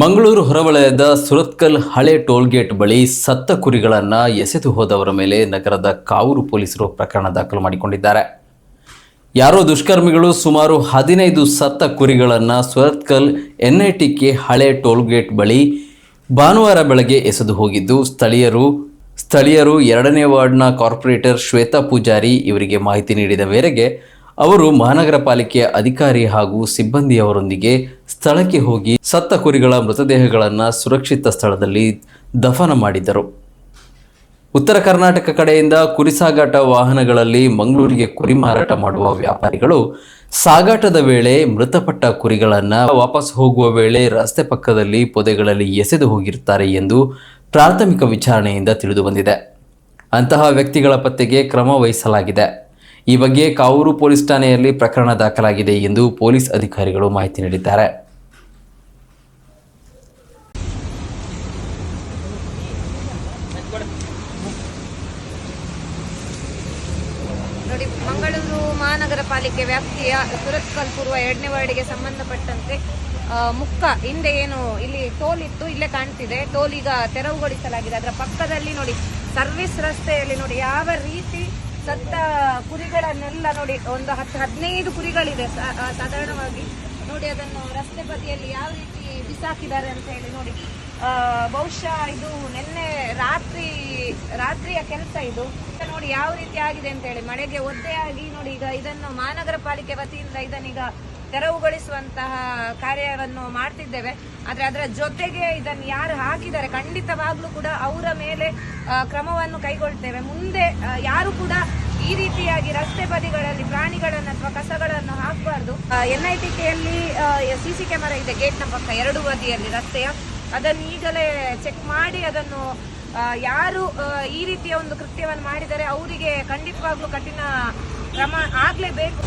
ಮಂಗಳೂರು ಹೊರವಲಯದ ಸುರತ್ಕಲ್ ಹಳೆ ಟೋಲ್ಗೇಟ್ ಬಳಿ ಸತ್ತ ಕುರಿಗಳನ್ನು ಎಸೆದು ಹೋದವರ ಮೇಲೆ ನಗರದ ಕಾವೂರು ಪೊಲೀಸರು ಪ್ರಕರಣ ದಾಖಲು ಮಾಡಿಕೊಂಡಿದ್ದಾರೆ. ಯಾರೋ ದುಷ್ಕರ್ಮಿಗಳು ಸುಮಾರು ಹದಿನೈದು ಸತ್ತ ಕುರಿಗಳನ್ನು ಸುರತ್ಕಲ್ ಎನ್ಐಟಿಕೆ ಹಳೆ ಟೋಲ್ಗೇಟ್ ಬಳಿ ಭಾನುವಾರ ಬೆಳಗ್ಗೆ ಎಸೆದು ಹೋಗಿದ್ದು, ಸ್ಥಳೀಯರು ಸ್ಥಳೀಯರು ಎರಡನೇ ವಾರ್ಡ್ನ ಕಾರ್ಪೊರೇಟರ್ ಶ್ವೇತಾ ಪೂಜಾರಿ ಇವರಿಗೆ ಮಾಹಿತಿ ನೀಡಿದ ಮೇರೆಗೆ ಅವರು ಮಹಾನಗರ ಪಾಲಿಕೆಯ ಅಧಿಕಾರಿ ಹಾಗೂ ಸಿಬ್ಬಂದಿಯವರೊಂದಿಗೆ ಸ್ಥಳಕ್ಕೆ ಹೋಗಿ ಸತ್ತ ಕುರಿಗಳ ಮೃತದೇಹಗಳನ್ನು ಸುರಕ್ಷಿತ ಸ್ಥಳದಲ್ಲಿ ದಫನ ಮಾಡಿದ್ದರು. ಉತ್ತರ ಕರ್ನಾಟಕ ಕಡೆಯಿಂದ ಕುರಿ ಸಾಗಾಟ ವಾಹನಗಳಲ್ಲಿ ಮಂಗಳೂರಿಗೆ ಕುರಿ ಮಾರಾಟ ಮಾಡುವ ವ್ಯಾಪಾರಿಗಳು ಸಾಗಾಟದ ವೇಳೆ ಮೃತಪಟ್ಟ ಕುರಿಗಳನ್ನು ವಾಪಸ್ ಹೋಗುವ ವೇಳೆ ರಸ್ತೆ ಪಕ್ಕದಲ್ಲಿ ಪೊದೆಗಳಲ್ಲಿ ಎಸೆದು ಹೋಗಿರುತ್ತಾರೆ ಎಂದು ಪ್ರಾಥಮಿಕ ವಿಚಾರಣೆಯಿಂದ ತಿಳಿದುಬಂದಿದೆ ಅಂತಹ ವ್ಯಕ್ತಿಗಳ ಪತ್ತೆಗೆ ಕ್ರಮ ವಹಿಸಲಾಗಿದೆ. ಈ ಬಗ್ಗೆ ಕಾವೂರು ಪೊಲೀಸ್ ಠಾಣೆಯಲ್ಲಿ ಪ್ರಕರಣ ದಾಖಲಾಗಿದೆ ಎಂದು ಪೊಲೀಸ್ ಅಧಿಕಾರಿಗಳು ಮಾಹಿತಿ ನೀಡಿದ್ದಾರೆ. ನೋಡಿ, ಮಂಗಳೂರು ಮಹಾನಗರ ಪಾಲಿಕೆ ವ್ಯಾಪ್ತಿಯ ಸುರತ್ಕಲ್ ಪೂರ್ವ ಎರಡನೇ ವಾರ್ಡಿಗೆ ಸಂಬಂಧಪಟ್ಟಂತೆ ಮುಕ್ಕ ಹಿಂದೆ ಏನು ಇಲ್ಲಿ ಟೋಲ್ ಇತ್ತು ಇಲ್ಲೇ ಕಾಣ್ತಿದೆ. ಟೋಲ್ ಈಗ ತೆರವುಗೊಳಿಸಲಾಗಿದೆ. ಅದರ ಪಕ್ಕದಲ್ಲಿ ನೋಡಿ, ಸರ್ವಿಸ್ ರಸ್ತೆಯಲ್ಲಿ ನೋಡಿ ಯಾವ ರೀತಿ ಸತ್ತ ಕುರಿಗಳನ್ನೆಲ್ಲ ನೋಡಿ, ಒಂದು ಹತ್ತು, ಹದಿನೈದು ಕುರಿಗಳಿದೆ ಸಾಧಾರಣವಾಗಿ. ನೋಡಿ, ಅದನ್ನು ರಸ್ತೆ ಬದಿಯಲ್ಲಿ ಯಾವ ರೀತಿ ಬಿಸಾಕಿದ್ದಾರೆ ಅಂತ ಹೇಳಿ ನೋಡಿ. ಬಹುಶಃ ಇದು ನಿನ್ನೆ ರಾತ್ರಿ, ರಾತ್ರಿಯ ಕೆಲಸ ಇದು. ನೋಡಿ, ಯಾವ ರೀತಿ ಆಗಿದೆ ಅಂತ ಹೇಳಿ. ಮಳೆಗೆ ಒದ್ದೆಯಾಗಿ ನೋಡಿ, ಈಗ ಇದನ್ನು ಮಹಾನಗರ ಪಾಲಿಕೆ ವತಿಯಿಂದ ಇದನ್ನೀಗ ತೆರವುಗೊಳಿಸುವಂತಹ ಕಾರ್ಯವನ್ನು ಮಾಡ್ತಿದ್ದೇವೆ. ಆದ್ರೆ ಅದರ ಜೊತೆಗೆ ಇದನ್ನು ಯಾರು ಹಾಕಿದ್ದಾರೆ ಖಂಡಿತವಾಗ್ಲೂ ಕೂಡ ಅವರ ಮೇಲೆ ಕ್ರಮವನ್ನು ಕೈಗೊಳ್ತೇವೆ. ಮುಂದೆ ಯಾರು ಕೂಡ ಈ ರೀತಿಯಾಗಿ ರಸ್ತೆ ಬದಿಗಳಲ್ಲಿ ಪ್ರಾಣಿಗಳನ್ನು ಅಥವಾ ಕಸಗಳನ್ನು ಹಾಕಬಾರ್ದು. ಎನ್ ಐ ಟಿ ಕೆಯಲ್ಲಿ ಸಿಸಿ ಕ್ಯಾಮೆರಾ ಇದೆ ಗೇಟ್ನ ಪಕ್ಕ, ಎರಡು ಬದಿಯಲ್ಲಿ ರಸ್ತೆಯ. ಅದನ್ನು ಈಗಲೇ ಚೆಕ್ ಮಾಡಿ ಅದನ್ನು ಯಾರು ಈ ರೀತಿಯ ಒಂದು ಕೃತ್ಯವನ್ನು ಮಾಡಿದರೆ ಅವರಿಗೆ ಖಂಡಿತವಾಗ್ಲೂ ಕಠಿಣ ಕ್ರಮ ಆಗ್ಲೇಬೇಕು.